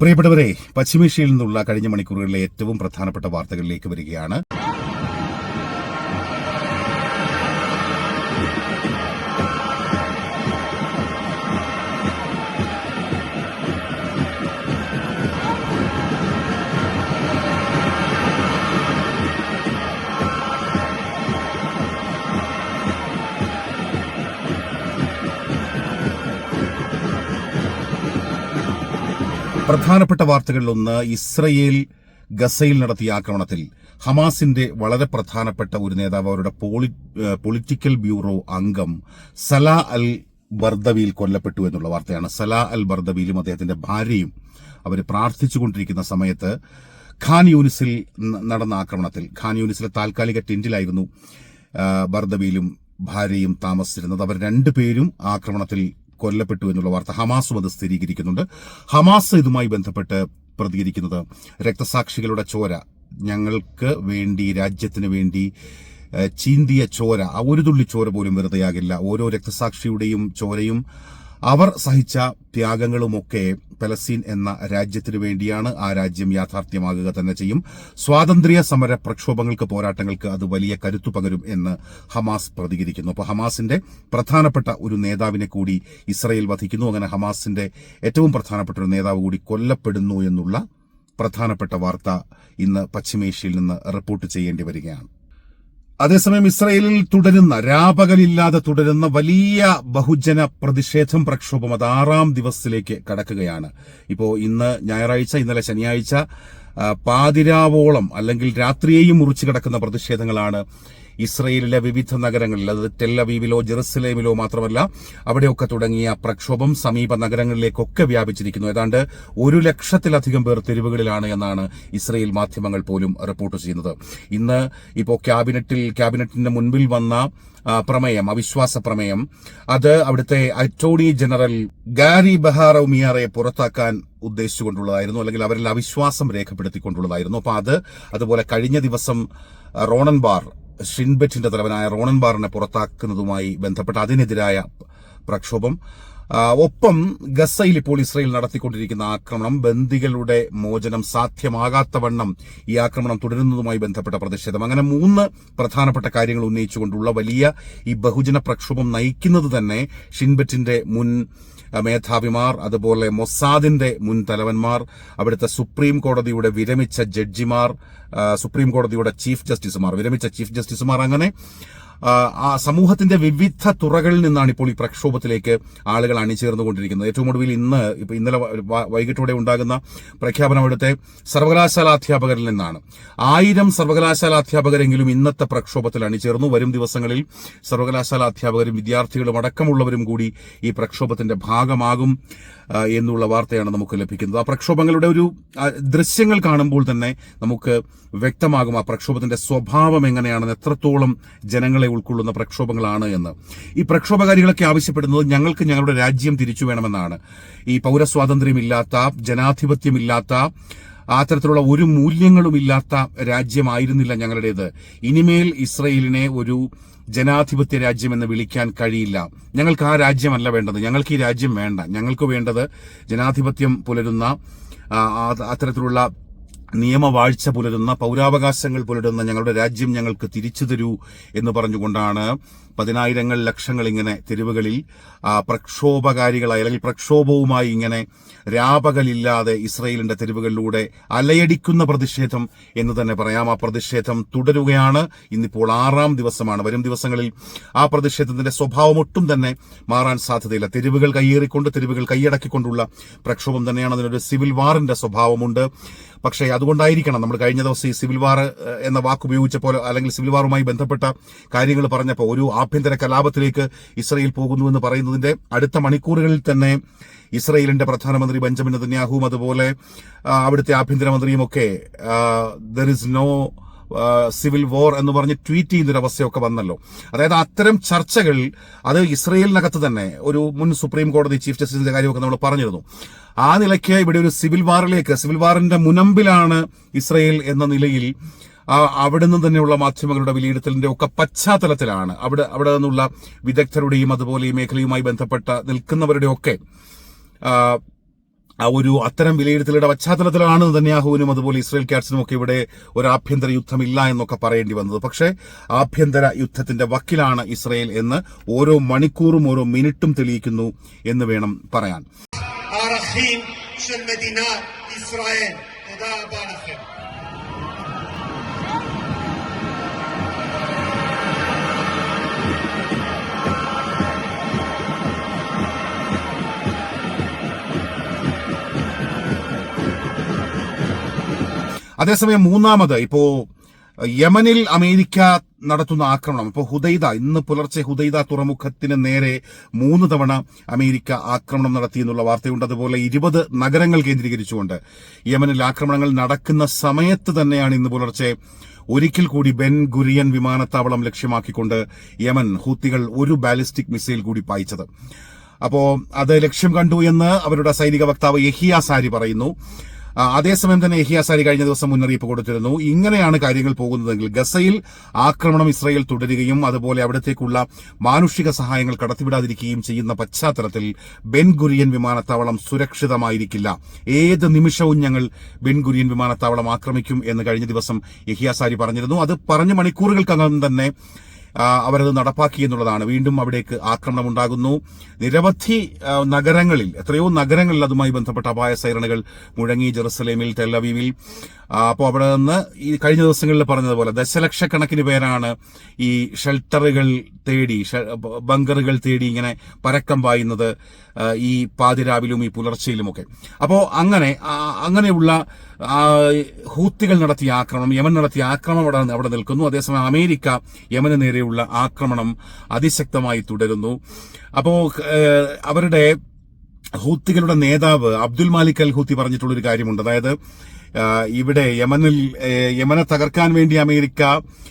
പ്രിയപ്പെട്ടവരെ പശ്ചിമേഷ്യയിൽ നിന്നുള്ള കഴിഞ്ഞ മണിക്കൂറുകളിലെ ഏറ്റവും പ്രധാനപ്പെട്ട വാർത്തകളിലേക്ക് വരികയാണ്. പ്രധാനപ്പെട്ട വാർത്തകളിലൊന്ന് ഇസ്രയേൽ ഗസയിൽ നടത്തിയ ആക്രമണത്തിൽ. ഹമാസിന്റെ വളരെ പ്രധാനപ്പെട്ട ഒരു നേതാവ് അവരുടെ പോളി പൊളിറ്റിക്കൽ ബ്യൂറോ അംഗം സലാ അൽ ബർദവിയിൽ കൊല്ലപ്പെട്ടു എന്നുള്ള വാർത്തയാണ്. സലാ അൽ ബർദവിയിലും അദ്ദേഹത്തിന്റെ ഭാര്യയും അവർ പ്രാർത്ഥിച്ചുകൊണ്ടിരിക്കുന്ന സമയത്ത് ഖാൻ യൂനിസിൽ നടന്ന ആക്രമണത്തിൽ ഖാൻ യൂനിസിലെ താൽക്കാലിക ടെന്റിലായിരുന്നു ബർദവിയിലും ഭാര്യയും താമസിച്ചിരുന്നത്. അവർ രണ്ടുപേരും ആക്രമണത്തിൽ കൊല്ലപ്പെട്ടു എന്നുള്ള വാർത്ത ഹമാസും അത് സ്ഥിരീകരിക്കുന്നുണ്ട്. ഹമാസ് ഇതുമായി ബന്ധപ്പെട്ട് പ്രതികരിക്കുന്നത് രക്തസാക്ഷികളുടെ ചോര. ഞങ്ങൾക്ക് വേണ്ടി രാജ്യത്തിന് വേണ്ടി ചീന്തിയ ചോര. ഒരു തുള്ളി ചോര പോലും വെറുതെയാകില്ല. ഓരോ രക്തസാക്ഷിയുടെയും ചോരയും അവർ സഹിച്ച ത്യാഗങ്ങളുമൊക്കെ പലസ്തീൻ എന്ന രാജ്യത്തിനു വേണ്ടിയാണ് ആ രാജ്യം യാഥാർത്ഥ്യമാകുക തന്നെ ചെയ്യും. സ്വാതന്ത്ര്യ സമര പ്രക്ഷോഭങ്ങൾക്ക് പോരാട്ടങ്ങൾക്ക് അത് വലിയ കരുത്തു പകരും എന്ന് ഹമാസ് പ്രതികരിക്കുന്നു. അപ്പോൾ ഹമാസിന്റെ പ്രധാനപ്പെട്ട ഒരു നേതാവിനെ കൂടി ഇസ്രയേൽ വധിക്കുന്നു. അങ്ങനെ ഹമാസിന്റെ ഏറ്റവും പ്രധാനപ്പെട്ട ഒരു നേതാവ് കൂടി കൊല്ലപ്പെടുന്നു എന്നുള്ള പ്രധാനപ്പെട്ട വാർത്ത ഇന്ന് പശ്ചിമേഷ്യയിൽ നിന്ന് റിപ്പോർട്ട് ചെയ്യേണ്ടി വരികയാണ്. അതേസമയം ഇസ്രയേലിൽ തുടരുന്ന രാപകലില്ലാതെ തുടരുന്ന വലിയ ബഹുജന പ്രതിഷേധം പ്രക്ഷോഭം അത് ആറാം ദിവസത്തിലേക്ക് കടക്കുകയാണ്. ഇപ്പോൾ ഇന്ന് ഞായറാഴ്ച ഇന്നലെ ശനിയാഴ്ച പാതിരാവോളം അല്ലെങ്കിൽ രാത്രിയെയും മുറിച്ചു കിടക്കുന്ന പ്രതിഷേധങ്ങളാണ് ഇസ്രയേലിലെ വിവിധ നഗരങ്ങളിൽ അത് ടെല്ലവീവിലോ ജെറുസലേമിലോ മാത്രമല്ല അവിടെയൊക്കെ തുടങ്ങിയ പ്രക്ഷോഭം സമീപ നഗരങ്ങളിലേക്കൊക്കെ വ്യാപിച്ചിരിക്കുന്നു. ഏതാണ്ട് ഒരു ലക്ഷത്തിലധികം പേർ തെരുവുകളിലാണ് എന്നാണ് ഇസ്രയേൽ മാധ്യമങ്ങൾ പോലും റിപ്പോർട്ട് ചെയ്യുന്നത്. ഇന്ന് ഇപ്പോൾ ക്യാബിനറ്റിൽ ക്യാബിനറ്റിന്റെ മുൻപിൽ വന്ന പ്രമേയം അവിശ്വാസ പ്രമേയം അത് അവിടുത്തെ അറ്റോർണി ജനറൽ ഗാരി ബഹാറോ മിയാറയെ പുറത്താക്കാൻ ഉദ്ദേശിച്ചുകൊണ്ടുള്ളതായിരുന്നു അല്ലെങ്കിൽ അവരിൽ അവിശ്വാസം രേഖപ്പെടുത്തിക്കൊണ്ടുള്ളതായിരുന്നു. അപ്പൊ അത് അതുപോലെ കഴിഞ്ഞ ദിവസം റോണൻ ബാർ ഷിൻബെറ്റിന്റെ തലവനായ റോണൻ ബാറിനെ പുറത്താക്കുന്നതുമായി ബന്ധപ്പെട്ട അതിനെതിരായ പ്രക്ഷോഭം. ഒപ്പം ഗസയിൽ ഇപ്പോൾ ഇസ്രയേൽ നടത്തിക്കൊണ്ടിരിക്കുന്ന ആക്രമണം ബന്ദികളുടെ മോചനം സാധ്യമാകാത്തവണ്ണം ഈ ആക്രമണം തുടരുന്നതുമായി ബന്ധപ്പെട്ട പ്രതിഷേധം. അങ്ങനെ മൂന്ന് പ്രധാനപ്പെട്ട കാര്യങ്ങൾ ഉന്നയിച്ചുകൊണ്ടുള്ള വലിയ ഈ ബഹുജന പ്രക്ഷോഭം നയിക്കുന്നത് തന്നെ ഷിൻബറ്റിന്റെ മുൻ മേധാവിമാർ അതുപോലെ മൊസാദിന്റെ മുൻ തലവന്മാർ അവിടുത്തെ സുപ്രീം കോടതിയുടെ വിരമിച്ച ജഡ്ജിമാർ സുപ്രീം കോടതിയുടെ ചീഫ് ജസ്റ്റിസുമാർ വിരമിച്ച ചീഫ് ജസ്റ്റിസുമാർ അങ്ങനെ ആ, സമൂഹത്തിന്റെ വിവിധ തുറകളിൽ നിന്നാണ് ഇപ്പോൾ ഈ പ്രക്ഷോഭത്തിലേക്ക് ആളുകൾ അണിചേർന്നുകൊണ്ടിരിക്കുന്നത്. ഏറ്റവും ഒടുവിൽ ഇന്ന് ഇപ്പൊ ഇന്നലെ വൈകിട്ടോടെ ഉണ്ടാകുന്ന പ്രഖ്യാപനം അവിടുത്തെ സർവകലാശാല അധ്യാപകരിൽ നിന്നാണ്. ആയിരം സർവകലാശാല അധ്യാപകരെങ്കിലും ഇന്നത്തെ പ്രക്ഷോഭത്തിൽ അണിചേർന്നു. വരും ദിവസങ്ങളിൽ സർവകലാശാല അധ്യാപകരും വിദ്യാർത്ഥികളും അടക്കമുള്ളവരും കൂടി ഈ പ്രക്ഷോഭത്തിന്റെ ഭാഗമാകും എന്നുള്ള വാർത്തയാണ് നമുക്ക് ലഭിക്കുന്നത്. ആ പ്രക്ഷോഭങ്ങളുടെ ഒരു ദൃശ്യങ്ങൾ കാണുമ്പോൾ തന്നെ നമുക്ക് വ്യക്തമാകും ആ പ്രക്ഷോഭത്തിന്റെ സ്വഭാവം എങ്ങനെയാണെന്ന് എത്രത്തോളം ജനങ്ങളെ ഉൾക്കൊള്ളുന്ന പ്രക്ഷോഭങ്ങളാണ് എന്ന്. ഈ പ്രക്ഷോഭകാരികളൊക്കെ ആവശ്യപ്പെടുന്നത് ഞങ്ങൾക്ക് ഞങ്ങളുടെ രാജ്യം തിരിച്ചു വേണമെന്നാണ്. ഈ പൗരസ്വാതന്ത്ര്യമില്ലാത്ത ജനാധിപത്യമില്ലാത്ത അത്തരത്തിലുള്ള ഒരു മൂല്യങ്ങളുമില്ലാത്ത രാജ്യമായിരുന്നില്ല ഞങ്ങളുടേത്. ഇനിമേൽ ഇസ്രയേലിനെ ഒരു ജനാധിപത്യ രാജ്യം എന്ന് വിളിക്കാൻ കഴിയില്ല. ഞങ്ങൾക്ക് ആ രാജ്യമല്ല വേണ്ടത്. ഞങ്ങൾക്ക് ഈ രാജ്യം വേണ്ട. ഞങ്ങൾക്ക് വേണ്ടത് ജനാധിപത്യം പുലരുന്ന അത്തരത്തിലുള്ള നിയമവാഴ്ച പുലരുന്ന പൗരാവകാശങ്ങൾ പുലരുന്ന ഞങ്ങളുടെ രാജ്യം ഞങ്ങൾക്ക് തിരിച്ചു തരൂ എന്ന് പറഞ്ഞുകൊണ്ടാണ് പതിനായിരങ്ങൾ ലക്ഷങ്ങൾ ഇങ്ങനെ തെരുവുകളിൽ പ്രക്ഷോഭകാരികളായി അല്ലെങ്കിൽ പ്രക്ഷോഭവുമായി ഇങ്ങനെ രാപകലില്ലാതെ ഇസ്രയേലിന്റെ തെരുവുകളിലൂടെ അലയടിക്കുന്ന പ്രതിഷേധം എന്ന് തന്നെ പറയാം. ആ പ്രതിഷേധം തുടരുകയാണ്. ഇന്നിപ്പോൾ ആറാം ദിവസമാണ്. വരും ദിവസങ്ങളിൽ ആ പ്രതിഷേധത്തിന്റെ സ്വഭാവം ഒട്ടും തന്നെ മാറാൻ സാധ്യതയില്ല. തെരുവുകൾ കയ്യേറിക്കൊണ്ട് തെരുവുകൾ കൈയടക്കിക്കൊണ്ടുള്ള പ്രക്ഷോഭം തന്നെയാണ്. അതിനൊരു സിവിൽ വാറിന്റെ സ്വഭാവമുണ്ട്. പക്ഷേ അതുകൊണ്ടായിരിക്കണം നമ്മൾ കഴിഞ്ഞ ദിവസം ഈ സിവിൽ വാർ എന്ന വാക്ക് ഉപയോഗിച്ചപ്പോൾ അല്ലെങ്കിൽ സിവിൽ വാറുമായി ബന്ധപ്പെട്ട കാര്യങ്ങൾ പറഞ്ഞപ്പോൾ ഒരു ആഭ്യന്തര കലാപത്തിലേക്ക് ഇസ്രയേൽ പോകുന്നുവെന്ന് പറയുന്നതിന്റെ അടുത്ത മണിക്കൂറുകളിൽ തന്നെ ഇസ്രയേലിന്റെ പ്രധാനമന്ത്രി ബെഞ്ചമിൻ നെതന്യാഹുവും അതുപോലെ അവിടുത്തെ ആഭ്യന്തരമന്ത്രിയും ഒക്കെ there is no civil war എന്ന് പറഞ്ഞ് ട്വീറ്റ് ചെയ്യുന്നൊരു അവസ്ഥയൊക്കെ വന്നല്ലോ. അതായത് അത്തരം ചർച്ചകൾ അത് ഇസ്രയേലിനകത്ത് തന്നെ ഒരു മുൻ സുപ്രീം കോടതി ചീഫ് ജസ്റ്റിസിന്റെ കാര്യമൊക്കെ നമ്മൾ പറഞ്ഞിരുന്നു. ആ നിലയ്ക്ക് ഇവിടെ ഒരു സിവിൽ വാറിലേക്ക് സിവിൽ വാറിന്റെ മുനമ്പിലാണ് ഇസ്രയേൽ എന്ന നിലയിൽ അവിടുന്ന് തന്നെയുള്ള മാധ്യമങ്ങളുടെ വിലയിരുത്തലിന്റെ ഒക്കെ പശ്ചാത്തലത്തിലാണ് അവിടെ അവിടെ നിന്നുള്ള വിദഗ്ധരുടെയും അതുപോലെ ഈ മേഖലയുമായി ബന്ധപ്പെട്ട നിൽക്കുന്നവരുടെ ഒക്കെ ആ, ഒരു അത്തരം വിലയിരുത്തലുടെ പശ്ചാത്തലത്തിലാണ് നെതന്യാഹുവിനും അതുപോലെ ഇസ്രയേൽ ക്യാറ്റ്സിനും ഒക്കെ ഇവിടെ ഒരു ആഭ്യന്തര യുദ്ധമില്ല എന്നൊക്കെ പറയേണ്ടി വന്നത്. പക്ഷേ ആഭ്യന്തര യുദ്ധത്തിന്റെ വക്കിലാണ് ഇസ്രയേൽ എന്ന് ഓരോ മണിക്കൂറും ഓരോ മിനിറ്റും തെളിയിക്കുന്നു എന്ന് വേണം പറയാൻ. അതേസമയം മൂന്നാമത് ഇപ്പോ യമനിൽ അമേരിക്ക നടത്തുന്ന ആക്രമണം. ഇപ്പോൾ ഹുദൈദ ഇന്ന് പുലർച്ചെ ഹുദൈദ തുറമുഖത്തിന് നേരെ മൂന്ന് തവണ അമേരിക്ക ആക്രമണം നടത്തി എന്നുള്ള വാർത്തയുണ്ട്. അതുപോലെ ഇരുപത് നഗരങ്ങൾ കേന്ദ്രീകരിച്ചുകൊണ്ട് യമനിൽ ആക്രമണങ്ങൾ നടക്കുന്ന സമയത്ത് തന്നെയാണ് ഇന്ന് പുലർച്ചെ ഒരിക്കൽ കൂടി ബെൻ ഗുരിയൻ വിമാനത്താവളം ലക്ഷ്യമാക്കിക്കൊണ്ട് യമൻ ഹൂത്തികൾ ഒരു ബാലിസ്റ്റിക് മിസൈൽ കൂടി പായിച്ചത്. അപ്പോ അത് ലക്ഷ്യം കണ്ടു എന്ന് അവരുടെ സൈനിക വക്താവ് യഹിയ സാരി പറയുന്നു. അതേസമയം തന്നെ എഹിയാസാരി കഴിഞ്ഞ ദിവസം മുന്നറിയിപ്പ് കൊടുത്തിരുന്നു. ഇങ്ങനെയാണ് കാര്യങ്ങൾ പോകുന്നതെങ്കിൽ ഗസയിൽ ആക്രമണം ഇസ്രയേൽ തുടരുകയും അതുപോലെ അവിടത്തേക്കുള്ള മാനുഷിക സഹായങ്ങൾ കടത്തിവിടാതിരിക്കുകയും ചെയ്യുന്ന പശ്ചാത്തലത്തിൽ ബെൻഗുരിയൻ വിമാനത്താവളം സുരക്ഷിതമായിരിക്കില്ല. ഏത് നിമിഷവും ഞങ്ങൾ ബെൻഗുരിയൻ വിമാനത്താവളം ആക്രമിക്കും എന്ന് കഴിഞ്ഞ ദിവസം യഹിയാസാരി പറഞ്ഞിരുന്നു. അത് പറഞ്ഞ മണിക്കൂറുകൾക്കകം തന്നെ അവരത് നടപ്പാക്കി എന്നുള്ളതാണ്. വീണ്ടും അവിടേക്ക് ആക്രമണം ഉണ്ടാകുന്നു. നിരവധി നഗരങ്ങളിൽ എത്രയോ നഗരങ്ങളിൽ അതുമായി ബന്ധപ്പെട്ട അപായ സൈറണുകൾ മുഴങ്ങി ജെറുസലേമിൽ ടെല്ലവീവിൽ അപ്പോൾ അവിടെ നിന്ന് ഈ കഴിഞ്ഞ ദിവസങ്ങളിൽ പറഞ്ഞതുപോലെ ദശലക്ഷക്കണക്കിന് പേരാണ് ഈ ഷെൽട്ടറുകൾ തേടി ബങ്കറുകൾ തേടി ഇങ്ങനെ പരക്കം പായുന്നത് ഈ പാതിരാവിലും ഈ പുലർച്ചയിലുമൊക്കെ. അപ്പോൾ അങ്ങനെ അങ്ങനെയുള്ള ഹൂത്തികൾ നടത്തിയ ആക്രമണം യമൻ നടത്തിയ ആക്രമണം അവിടെ അവിടെ നിൽക്കുന്നു. അതേസമയം അമേരിക്ക യമന് നേരെയുള്ള ആക്രമണം അതിശക്തമായി തുടരുന്നു. അപ്പോൾ അവരുടെ ഹൂത്തികളുടെ നേതാവ് അബ്ദുൽ മാലിക് അൽ ഹൂത്തി പറഞ്ഞിട്ടുള്ളൊരു കാര്യമുണ്ട്. അതായത് ഇവിടെ യമനിൽ യമനെ തകർക്കാൻ വേണ്ടി America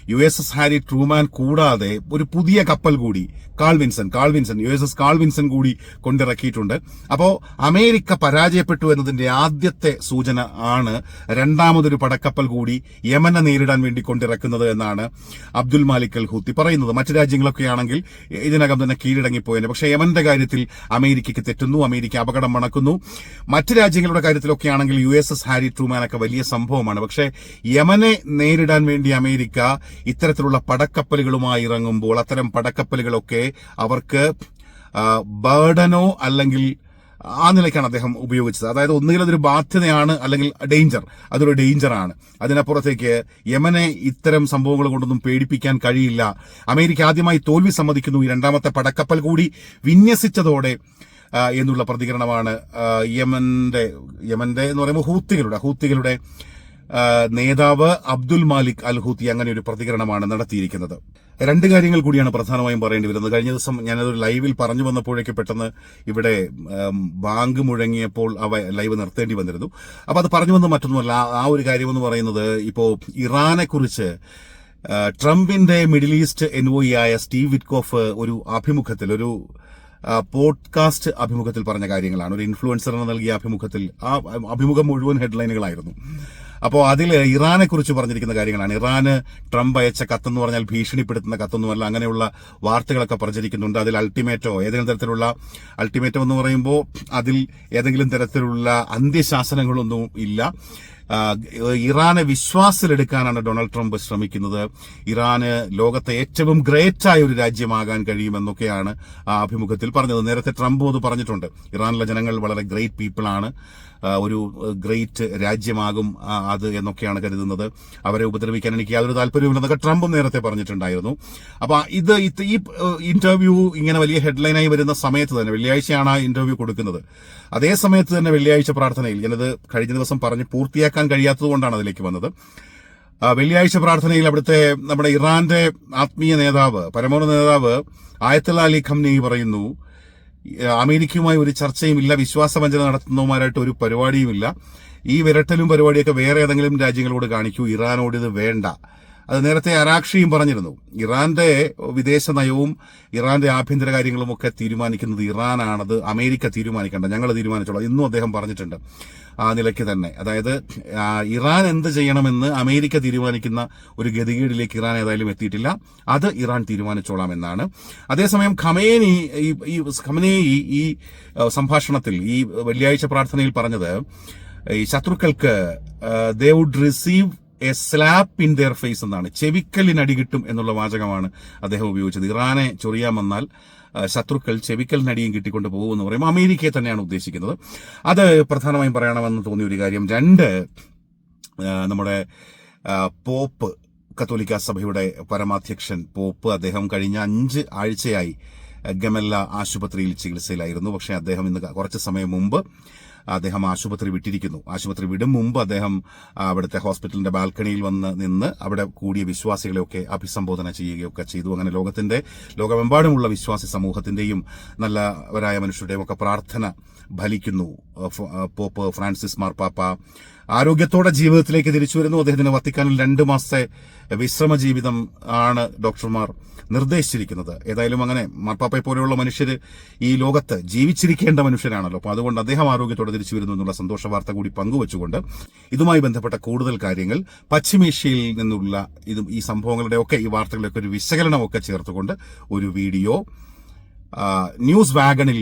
U S S Harry Truman കൂടാതെ ഒരു പുതിയ കപ്പൽ കൂടി Carl Vinson Carl Vinson U S S Carl Vinson കൂടി കൊണ്ടിറക്കിയിട്ടുണ്ട്. അപ്പോൾ അമേരിക്ക പരാജയപ്പെട്ടു എന്നതിന്റെ ആദ്യത്തെ സൂചന ആണ് രണ്ടാമതൊരു പടക്കപ്പൽ കൂടി യമനെ നേരിടാൻ വേണ്ടി കൊണ്ടിറക്കുന്നത് എന്നാണ് അബ്ദുൽ മാലിക് അൽ ഹൂത്തി പറയുന്നത്. മറ്റു രാജ്യങ്ങളൊക്കെ ആണെങ്കിൽ ഇതിനകം തന്നെ കീഴടങ്ങിപ്പോയത് പക്ഷേ യമന്റെ കാര്യത്തിൽ അമേരിക്കയ്ക്ക് തെറ്റുന്നു അമേരിക്ക അപകടം മണക്കുന്നു. മറ്റു രാജ്യങ്ങളുടെ കാര്യത്തിലൊക്കെ ആണെങ്കിൽ യു എസ് എസ് ഹാരി ട്രൂമാനൊക്കെ വലിയ സംഭവമാണ്. പക്ഷേ യമനെ നേരിടാൻ വേണ്ടി അമേരിക്ക ഇത്തരത്തിലുള്ള പടക്കപ്പലുകളുമായി ഇറങ്ങുമ്പോൾ അത്തരം പടക്കപ്പലുകളൊക്കെ അവർക്ക് ബേർഡനോ അല്ലെങ്കിൽ ആ നിലയ്ക്കാണ് അദ്ദേഹം ഉപയോഗിച്ചത്. അതായത് ഒന്നുകിൽ അതൊരു ബാധ്യതയാണ് അല്ലെങ്കിൽ ഡേഞ്ചർ അതൊരു ഡേഞ്ചറാണ്. അതിനപ്പുറത്തേക്ക് യമനെ ഇത്തരം സംഭവങ്ങൾ കൊണ്ടൊന്നും പേടിപ്പിക്കാൻ കഴിയില്ല. അമേരിക്ക ആദ്യമായി തോൽവി സമ്മതിക്കുന്നു ഈ രണ്ടാമത്തെ പടക്കപ്പൽ കൂടി. വിന്യസിച്ചതോടെ എന്നുള്ള പ്രതികരണമാണ് യമന്റെ യമന്റെ എന്ന് പറയുമ്പോൾ ഹൂത്തികളുടെ ഹൂത്തികളുടെ നേതാവ് അബ്ദുൽ മാലിക് അൽ ഹൂത്തി അങ്ങനെ ഒരു പ്രതികരണമാണ് നടത്തിയിരിക്കുന്നത്. രണ്ട് കാര്യങ്ങൾ കൂടിയാണ് പ്രധാനമായും പറയേണ്ടി വരുന്നത്. കഴിഞ്ഞ ദിവസം ഞാനതൊരു ലൈവിൽ പറഞ്ഞു വന്നപ്പോഴേക്ക് പെട്ടെന്ന് ഇവിടെ ബാങ്ക് മുഴങ്ങിയപ്പോൾ അവ ലൈവ് നിർത്തേണ്ടി വന്നിരുന്നു. അപ്പോൾ അത് പറഞ്ഞു വന്ന മറ്റൊന്നുമല്ല. ആ- ഒരു കാര്യമെന്ന് പറയുന്നത് ഇപ്പോൾ ഇറാനെ കുറിച്ച് ട്രംപിന്റെ മിഡിൽ ഈസ്റ്റ് എൻവോയി ആയ സ്റ്റീവ് വിറ്റ്കോഫ് ഒരു അഭിമുഖത്തിൽ ഒരു പോഡ്കാസ്റ്റ് അഭിമുഖത്തിൽ പറഞ്ഞ കാര്യങ്ങളാണ്. ഒരു ഇൻഫ്ലുവൻസറിന് നൽകിയ അഭിമുഖത്തിൽ ആ അഭിമുഖം മുഴുവൻ ഹെഡ്ലൈനുകളായിരുന്നു അപ്പോൾ അതിൽ ഇറാനെ കുറിച്ച് പറഞ്ഞിരിക്കുന്ന കാര്യങ്ങളാണ്. ഇറാന് ട്രംപ് അയച്ച കത്തെന്ന് പറഞ്ഞാൽ ഭീഷണിപ്പെടുത്തുന്ന കത്തൊന്നുമല്ല. അങ്ങനെയുള്ള വാർത്തകളൊക്കെ പ്രചരിക്കുന്നുണ്ട് അതിൽ അൾട്ടിമേറ്റോ ഏതെങ്കിലും തരത്തിലുള്ള അൾട്ടിമേറ്റോ എന്ന് പറയുമ്പോൾ അതിൽ ഏതെങ്കിലും തരത്തിലുള്ള അന്ത്യശാസനങ്ങളൊന്നും ഇല്ല. ഇറാനെ വിശ്വാസത്തിലെടുക്കാനാണ് ഡൊണാൾഡ് ട്രംപ് ശ്രമിക്കുന്നത്. ഇറാന് ലോകത്തെ ഏറ്റവും ഗ്രേറ്റായ ഒരു രാജ്യമാകാൻ കഴിയുമെന്നൊക്കെയാണ് ആ അഭിമുഖത്തിൽ പറഞ്ഞത്. നേരത്തെ ട്രംപും അത് പറഞ്ഞിട്ടുണ്ട്. ഇറാനിലെ ജനങ്ങൾ വളരെ ഗ്രേറ്റ് പീപ്പിളാണ് ഒരു ഗ്രേറ്റ് രാജ്യമാകും അത് എന്നൊക്കെയാണ് കരുതുന്നത്. അവരെ ഉപദ്രവിക്കാൻ എനിക്ക് യാതൊരു താല്പര്യമില്ലെന്നൊക്കെ ട്രംപും നേരത്തെ പറഞ്ഞിട്ടുണ്ടായിരുന്നു. അപ്പൊ ഇത് ഈ ഇന്റർവ്യൂ ഇങ്ങനെ വലിയ ഹെഡ്ലൈനായി വരുന്ന സമയത്ത് തന്നെ വെള്ളിയാഴ്ചയാണ് ആ ഇന്റർവ്യൂ കൊടുക്കുന്നത്. അതേ സമയത്ത് തന്നെ വെള്ളിയാഴ്ച പ്രാർത്ഥനയിൽ ഞാനത് കഴിഞ്ഞ ദിവസം പറഞ്ഞ് പൂർത്തിയാക്കാൻ കഴിയാത്തതുകൊണ്ടാണ് അതിലേക്ക് വന്നത്. വെള്ളിയാഴ്ച പ്രാർത്ഥനയിൽ അവിടുത്തെ നമ്മുടെ ഇറാന്റെ ആത്മീയ നേതാവ് പരമോന്നത നേതാവ് ആയത്തുള്ള അലി ഖംനി പറയുന്നു അമേരിക്കയുമായി ഒരു ചർച്ചയും ഇല്ല വിശ്വാസവഞ്ചന നടത്തുന്നവന്മാരായിട്ട് ഒരു പരിപാടിയുമില്ല. ഈ വിരട്ടലും പരിപാടിയൊക്കെ വേറെ ഏതെങ്കിലും രാജ്യങ്ങളോട് കാണിക്കൂ ഇറാനോട് ഇത് വേണ്ട. അത് നേരത്തെ അരാക്ഷിയും പറഞ്ഞിരുന്നു. ഇറാന്റെ വിദേശ നയവും ഇറാന്റെ ആഭ്യന്തര കാര്യങ്ങളും ഒക്കെ തീരുമാനിക്കുന്നത് ഇറാനാണത്. അമേരിക്ക തീരുമാനിക്കേണ്ട. ഞങ്ങൾ തീരുമാനിച്ചോളാം. ഇന്നും അദ്ദേഹം പറഞ്ഞിട്ടുണ്ട് ആ നിലയ്ക്ക് തന്നെ. അതായത് ഇറാൻ എന്ത് ചെയ്യണമെന്ന് അമേരിക്ക തീരുമാനിക്കുന്ന ഒരു ഗതികേടിലേക്ക് ഇറാൻ ഏതായാലും എത്തിയിട്ടില്ല. അത് ഇറാൻ തീരുമാനിച്ചോളാം എന്നാണ് അതേസമയം ഖമേനി ഈ ഖമനേയി ഈ സംഭാഷണത്തിൽ ഈ വെള്ളിയാഴ്ച പ്രാർത്ഥനയിൽ പറഞ്ഞത് ഈ ശത്രുക്കൾക്ക് they would receive a slap in their face എന്നാണ്. ചെവിക്കലിനടി കിട്ടും എന്നുള്ള വാചകമാണ് അദ്ദേഹം ഉപയോഗിച്ചത്. ഇറാനെ ചൊറിയാൻ വന്നാൽ ശത്രുക്കൾ ചെവിക്കലിനടിയും കിട്ടിക്കൊണ്ട് പോകുമെന്ന് പറയുമ്പോൾ അമേരിക്കയെ തന്നെയാണ് ഉദ്ദേശിക്കുന്നത്. അത് പ്രധാനമായും പറയണമെന്ന് തോന്നിയ ഒരു കാര്യം. രണ്ട് നമ്മുടെ പോപ്പ് കത്തോലിക്ക സഭയുടെ പരമാധ്യക്ഷൻ പോപ്പ് അദ്ദേഹം കഴിഞ്ഞ അഞ്ച് ആഴ്ചയായി ഗമല്ല ആശുപത്രിയിൽ ചികിത്സയിലായിരുന്നു. പക്ഷേ അദ്ദേഹം ഇന്ന് കുറച്ച് സമയം മുമ്പ് അദ്ദേഹം ആശുപത്രി വിട്ടിരിക്കുന്നു. ആശുപത്രി വിടും മുമ്പ് അദ്ദേഹം അവിടുത്തെ ഹോസ്പിറ്റലിന്റെ ബാൽക്കണിയിൽ വന്ന് നിന്ന് അവിടെ കൂടിയ വിശ്വാസികളെയൊക്കെ അഭിസംബോധന ചെയ്യുകയൊക്കെ ചെയ്തു. അങ്ങനെ ലോകത്തിന്റെ ലോകമെമ്പാടുമുള്ള വിശ്വാസി സമൂഹത്തിന്റെയും നല്ലവരായ മനുഷ്യരുടെയും ഒക്കെ പ്രാർത്ഥന ഫലിക്കുന്നു. പോപ്പ് ഫ്രാൻസിസ് മാർപ്പാപ്പ ആരോഗ്യത്തോടെ ജീവിതത്തിലേക്ക് തിരിച്ചു വരുന്നു. അദ്ദേഹത്തിന് വത്തിക്കാനിൽ രണ്ട് മാസത്തെ വിശ്രമ ജീവിതം ആണ് ഡോക്ടർമാർ നിർദ്ദേശിച്ചിരിക്കുന്നത്. ഏതായാലും അങ്ങനെ മാർപ്പാപ്പയെ പോലെയുള്ള മനുഷ്യർ ഈ ലോകത്ത് ജീവിച്ചിരിക്കേണ്ട മനുഷ്യരാണല്ലോ. അപ്പോൾ അതുകൊണ്ട് അദ്ദേഹം ആരോഗ്യത്തോടെ തിരിച്ചു വരുന്നു എന്നുള്ള സന്തോഷ വാർത്ത കൂടി പങ്കുവച്ചുകൊണ്ട് ഇതുമായി ബന്ധപ്പെട്ട കൂടുതൽ കാര്യങ്ങൾ പശ്ചിമേഷ്യയിൽ നിന്നുള്ള ഇതും ഈ സംഭവങ്ങളുടെ ഒക്കെ ഈ വാർത്തകളൊക്കെ ഒരു വിശകലനമൊക്കെ ചേർത്തുകൊണ്ട് ഒരു വീഡിയോ ന്യൂസ് വാഗണിൽ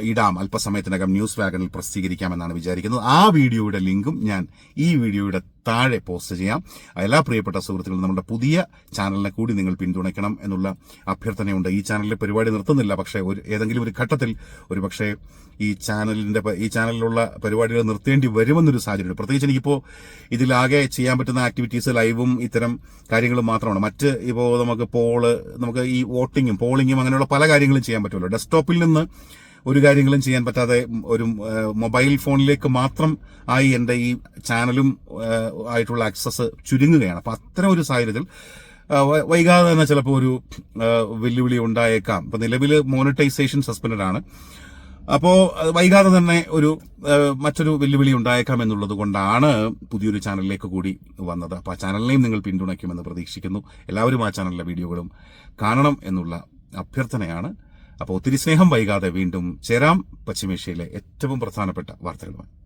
ഇടാം. അല്പസമയത്തിനകം ന്യൂസ് വാഗണിൽ പ്രസിദ്ധീകരിക്കാമെന്നാണ് വിചാരിക്കുന്നത്. ആ വീഡിയോയുടെ ലിങ്കും ഞാൻ ഈ വീഡിയോയുടെ താഴെ പോസ്റ്റ് ചെയ്യാം. എല്ലാ പ്രിയപ്പെട്ട സുഹൃത്തുക്കളും നമ്മുടെ പുതിയ ചാനലിനെ കൂടി നിങ്ങൾ പിന്തുണയ്ക്കണം എന്നുള്ള അഭ്യർത്ഥനയുണ്ട്. ഈ ചാനലിലെ പരിപാടി നിർത്തുന്നില്ല പക്ഷേ ഒരു ഏതെങ്കിലും ഒരു ഘട്ടത്തിൽ ഒരു പക്ഷേ ഈ ചാനലിന്റെ ഈ ചാനലിലുള്ള പരിപാടികൾ നിർത്തേണ്ടി വരുമെന്നൊരു സാഹചര്യമുണ്ട്. പ്രത്യേകിച്ച് എനിക്കിപ്പോൾ ഇതിലാകെ ചെയ്യാൻ പറ്റുന്ന ആക്ടിവിറ്റീസ് ലൈവും ഇത്തരം കാര്യങ്ങളും മാത്രമാണ്. മറ്റ് ഇപ്പോൾ നമുക്ക് പോൾ നമുക്ക് ഈ വോട്ടിങ്ങും പോളിങ്ങും അങ്ങനെയുള്ള പല കാര്യങ്ങളും ചെയ്യാൻ പറ്റുമല്ലോ. ഡെസ്ക്ടോപ്പിൽ നിന്ന് ഒരു കാര്യങ്ങളും ചെയ്യാൻ പറ്റാതെ ഒരു മൊബൈൽ ഫോണിലേക്ക് മാത്രം ആയി എന്റെ ഈ ചാനലും ആയിട്ടുള്ള ആക്സസ് ചുരുങ്ങുകയാണ്. അപ്പം അത്തരം ഒരു സാഹചര്യത്തിൽ വൈകാതെ തന്നെ ചിലപ്പോൾ ഒരു വെല്ലുവിളി ഉണ്ടായേക്കാം. ഇപ്പം നിലവിൽ മോണിറ്റൈസേഷൻ സസ്പെൻഡ് ആണ്. അപ്പോൾ വൈകാതെ തന്നെ ഒരു മറ്റൊരു വെല്ലുവിളി ഉണ്ടായേക്കാം എന്നുള്ളത് കൊണ്ടാണ് പുതിയൊരു ചാനലിലേക്ക് കൂടി വന്നത്. അപ്പോൾ ആ ചാനലിനെയും നിങ്ങൾ പിന്തുണയ്ക്കുമെന്ന് പ്രതീക്ഷിക്കുന്നു. എല്ലാവരും ആ ചാനലിലെ വീഡിയോകളും കാണണം എന്നുള്ള അഭ്യർത്ഥനയാണ് അപ്പോൾ ഒത്തിരി സ്നേഹം വൈകാതെ വീണ്ടും ചേരാം പശ്ചിമേഷ്യയിലെ ഏറ്റവും പ്രധാനപ്പെട്ട വാർത്തകളുമായി.